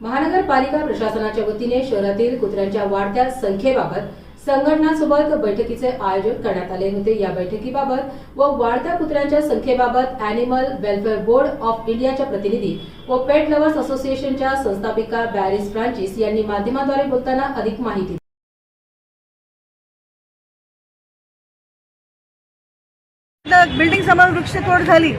महानगरपालिका प्रशासनाच्या वतीने शहरातील कुत्र्यांच्या वाढत्या संख्येबाबत संघटनासोबत बैठकीचे आयोजन करण्यात आले होते. या बैठकीबाबत व वाढत्या कुत्र्यांच्या संख्येबाबत अॅनिमल वेलफेअर बोर्ड ऑफ इंडियाच्या प्रतिनिधी व पेट लव्हर्स असोसिएशनच्या संस्थापिका बॅरिस फ्रान्सिस यांनी माध्यमाद्वारे बोलताना अधिक माहिती बिल्डिंग समोर वृक्षतोड झाली.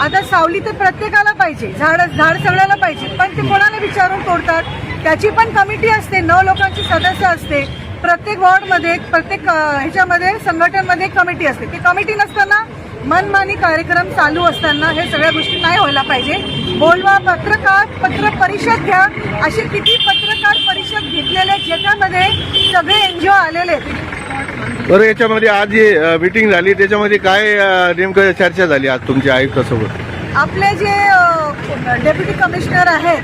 आता सावली तर प्रत्येकाला पाहिजे. झाड झाड सगळ्याला पाहिजे. पण ते कोणाला विचारून तोडतात? त्याची पण कमिटी असते नऊ लोकांची सदस्य असते. प्रत्येक वॉर्डमध्ये प्रत्येक ह्याच्यामध्ये संघटनमध्ये एक कमिटी असते. ती कमिटी नसताना मनमानी कार्यक्रम चालू असताना हे सगळ्या गोष्टी नाही व्हायला पाहिजे. बोलवा पत्रकार पत्र परिषद घ्या. असे किती पत्रकार परिषद घेतलेले आहेत, ज्याच्यामध्ये सगळे एन जी ओ आलेले आहेत. बरं याच्यामध्ये आज जी मीटिंग झाली. त्याच्यामध्ये काय नेमकं चर्चा झाली आज तुमच्या आयुक्तासोबत? आपले जे डेप्युटी कमिशनर आहेत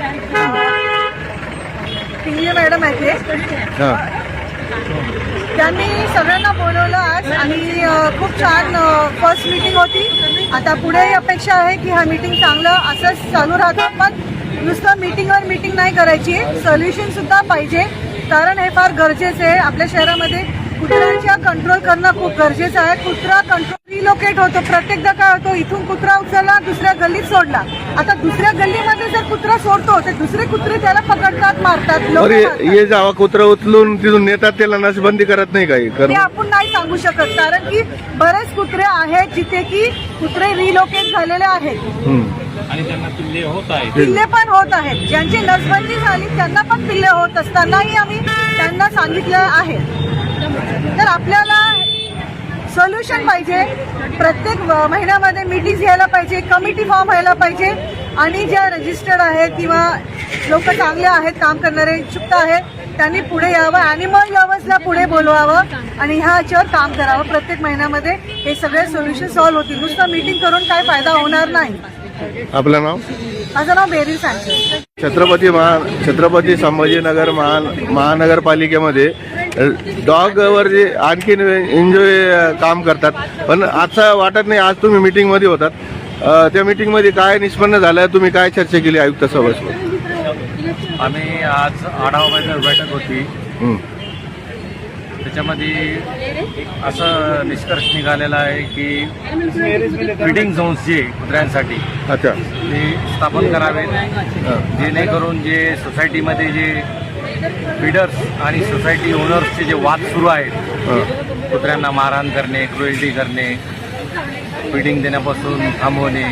पिंगले मॅडम आहेत ते हां. त्यांनी सगळ्यांना बोलवलं आज आणि अ, खूप छान फर्स्ट मीटिंग होती. आता पुढे अपेक्षा आहे की हा मीटिंग चांगलं असंच चालू राहतं पण नुसतं मीटिंगवर मीटिंग नाही करायची. सोल्युशन सुद्धा पाहिजे. कारण हे फार गरजेचं आहे आपल्या शहरामध्ये. कुत्र्यांच्या कंट्रोल करणं खूप गरजेचं आहे. कुत्रा कंट्रोल रिलोकेट होतो. प्रत्येकदा काय होतो इथून कुत्रा उचलला दुसऱ्या गल्लीत सोडला. आता दुसऱ्या गल्लीमध्ये जर कुत्रा सोडतो तर दुसरे कुत्रे त्याला पकडतात मारतात लोकं बरं मारतात. हे जेव्हा कुत्र उचलून तिथून नेतात त्याला नसबंदी करत नाही काही ते आपण नाही सांगू शकत कारण की बरेच कुत्रे आहेत जिथे की कुत्रे रिलोकेट झालेले आहेत. आणि त्यांना पिल्ले होत आहेत. पिल्ले पण होत आहेत. ज्यांची नसबंदी झाली त्यांना पण पिल्ले होत असतानाही आम्ही त्यांना सांगितलं आहे. तर आपल्याला सोल्युशन पाहिजे. प्रत्येक महिन्यामध्ये मीटिंग घ्यायला पाहिजे कमिटी फॉर्म व्हायला पाहिजे. आणि ज्या रजिस्टर्ड आहेत किंवा लोक चांगले आहेत काम करणारे इच्छुक आहेत त्यांनी पुढे यावं अॅनिमल लव्हर्सला पुढे बोलवावं. आणि ह्या याच्यावर काम करावं. प्रत्येक महिन्यामध्ये हे सगळे सोल्युशन सॉल्व्ह होतील. नुसतं मीटिंग करून काय फायदा होणार नाही. आपलं नाव? माझं नाव बेरी सांगते. छत्रपती महा छत्रपती संभाजीनगर महा महानगरपालिकेमध्ये डॉगवर जे आणखीन एन्जॉय काम करतात. पण असं वाटत नाही आज तुम्ही मीटिंगमध्ये होतात. त्या मीटिंगमध्ये काय निष्पन्न झालं तुम्ही काय चर्चा केली आयुक्तासोबत? आम्ही आज आढावा बैठक होती. त्याच्यामध्ये असं निष्कर्ष निघालेला आहे की फिडिंग झोन्स जे कुत्र्यांसाठी अच्छा. ते स्थापन करावेत. जेणेकरून जे सोसायटीमध्ये जे फीडर्स आणि सोसायटी ओनर्सचे जे वाद सुरू आहेत. कुत्र्यांना मारहाण करणे क्रुएल्टी करणे फिडिंग देण्यापासून थांबवणे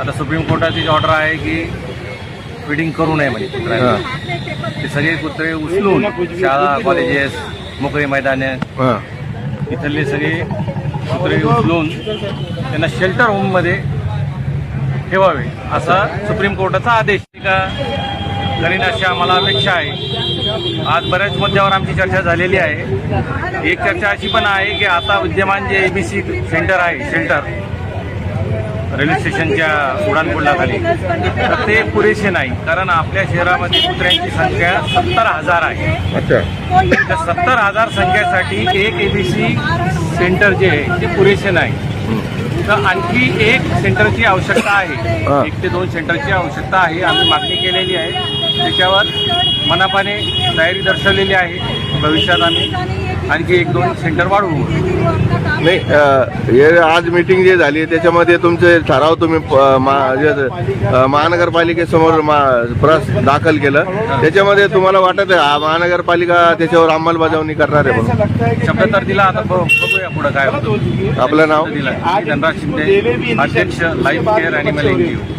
आता सुप्रीम कोर्टाची जी ऑर्डर आहे की फिडिंग करू नये म्हणजे कुत्र्यांना. ते सगळे कुत्रे उचलून शाळा कॉलेजेस मोकळी मैदाने हां. इथले सगळे कुत्रे उचलून त्यांना शेल्टर होममध्ये ठेवावे असा सुप्रीम कोर्टाचा आदेश का? करीन अशी आम्हाला अपेक्षा आहे. आज बऱ्याच मुद्द्यावर आमची चर्चा झालेली आहे. एक चर्चा अशी पण आहे की आता विद्यमान जे एबीसी सेंटर आहे शेल्टर रेल्वे स्टेशनच्या उडानपुलाखाली तर ते पुरेसे नाही. कारण आपल्या शहरामध्ये कुत्र्यांची संख्या सत्तर हजार आहे. अच्छा. त्या सत्तर हजार संख्येसाठी एक एबीसी सेंटर जे आहे ते पुरेसे नाही. तर आणखी एक सेंटरची आवश्यकता. आहे. एक ते दोन सेंटरची आवश्यकता आहे. आम्ही मागणी केलेली आहे. त्याच्यावर मनापाने तयारी दर्शवलेली आहे. भविष्यात आम्ही आणखी एक दोन सेंटर वाढवू. नाही हे आज मीटिंग जे झाली त्याच्यामध्ये तुमचे ठराव तुम्ही महानगरपालिकेसमोर मा- प्रस दाखल केलं. त्याच्यामध्ये तुम्हाला वाटत आहे महानगरपालिका त्याच्यावर अंमलबजावणी करणार आहे म्हणून? शब्द तर दिला आता बघूया पुढं काय आपलं नाव? दिला धनराज शिंदे अध्यक्ष लाईफ केअर अॅनिमल एनजीओ